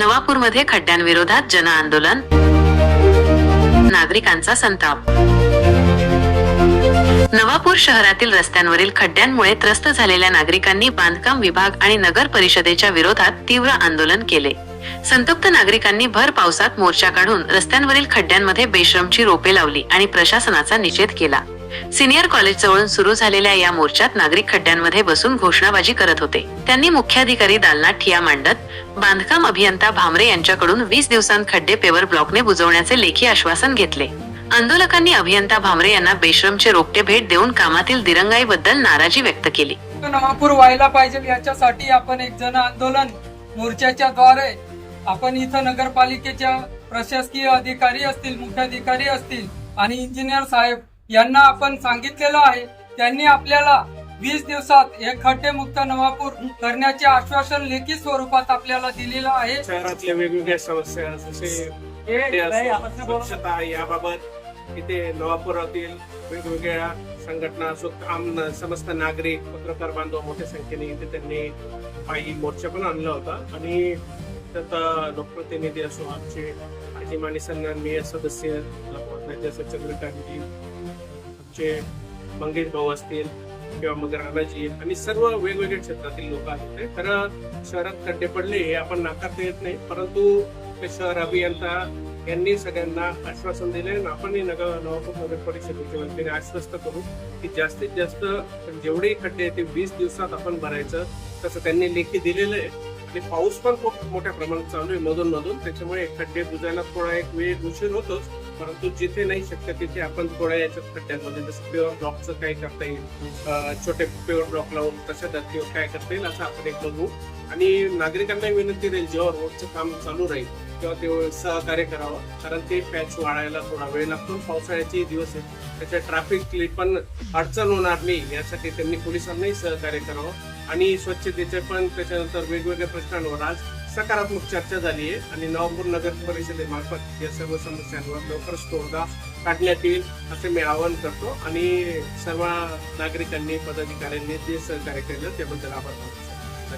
नवापूरमध्ये खड्ड्यांविरोधात जन आंदोलन नागरिकांचा संताप. नवापूर शहरातील रस्त्यांवरील खड्ड्यांमुळे त्रस्त झालेल्या नागरिकांनी बांधकाम विभाग आणि नगर परिषदेच्या विरोधात तीव्र आंदोलन केले. संतप्त नागरिकांनी भर पावसात मोर्चा काढून रस्त्यांवरील खड्ड्यांमध्ये बेश्रमची रोपे लावली आणि प्रशासनाचा निषेध केला. सिनियर कॉलेज जवळून सुरू झालेल्या या मोर्चात नागरिक खड्ड्यांमध्ये बसून घोषणाबाजी करत होते. त्यांनी मुख्याधिकारी दालनात ठिया मांडत बांधकाम अभियंता भामरे यांच्याकडून वीस दिवसांत खड्डे पेवर ब्लॉकने बुजवण्याचे लेखी आश्वासन घेतले. आंदोलकांनी अभियंता भामरे यांना बेश्रमचे रोपटे भेट देऊन कामातील दिरंगाईबद्दल नाराजी व्यक्त केली. नवापूर व्हायला पाहिजे याच्यासाठी आपण एक जन आंदोलन मोर्चाच्या द्वारे आपण इथं नगरपालिकेच्या प्रशासकीय अधिकारी असतील मुख्याधिकारी असतील आणि इंजिनियर साहेब यांना आपण सांगितलेलं आहे त्यांनी आपल्याला वीस दिवसात हे खड्डे मुक्त नवापूर करण्याचे आश्वासन लेखी स्वरूपात आपल्याला दिलेलं आहे. शहरातल्या वेगवेगळ्या समस्या जसे स्वच्छता याबाबत इथे नवापुरातील वेगवेगळ्या संघटना असो आम समस्त नागरिक पत्रकार बांधव मोठ्या संख्येने इथे त्यांनी पायी मोर्चा पण आणला होता. आणि त्यात लोकप्रतिनिधी असो आमचे आजी मानी सन्माननीय सदस्य लोकप्रतिनिधी जे मंगेश भाऊ असतील किंवा मग राणाजी आणि सर्व वेगवेगळ्या क्षेत्रातील लोक आहेत ते खरं शहरात खड्डे पडले हे आपण नाकारता येत नाही. परंतु ते शहर अभियंता यांनी सगळ्यांना आश्वासन दिले आणि आपणही नगर नवापूर नगर परिषदेचे मंत्री आश्वस्त करू की जास्तीत जास्त जेवढे खड्डे आहेत ते वीस दिवसात आपण भरायचं तसं त्यांनी लेखी दिलेलं आहे. आणि पाऊस पण खूप मोठ्या प्रमाणात चालू आहे मधून मधून त्याच्यामुळे खड्डे बुजायला थोडा एक वेळ उशीर होतोच. परंतु जिथे नाही शक्य तिथे आपण थोड्या याच्यात खड्ड्यांमध्ये जसं प्युअर ब्लॉकचं काय करता येईल छोटे प्युअर ब्लॉक लावून तशा धर्तीवर काय करता येईल असं आपण एक बघू. आणि नागरिकांना विनंती राहील जेव्हा रोडचं काम चालू राहील तेव्हा ते सहकार्य करावं. कारण ते पॅच वाढायला थोडा वेळ लागतो. पावसाळ्याचे दिवस आहेत. त्याच्या ट्रॅफिकली पण अडचण होणार नाही यासाठी त्यांनी पोलिसांनाही सहकार्य करावं. आणि स्वच्छतेचे पण त्याच्यानंतर वेगवेगळ्या प्रश्नांवर आज सकारात्मक चर्चा झाली आहे आणि नवापूर नगर परिषदेमार्फत या सर्व समस्यांवर लवकरच तोडगा काढण्यात येईल असे मी आवाहन करतो. आणि सर्व नागरिकांनी पदाधिकाऱ्यांनी जे सहकार्य केलं त्याबद्दल आभार मानतो.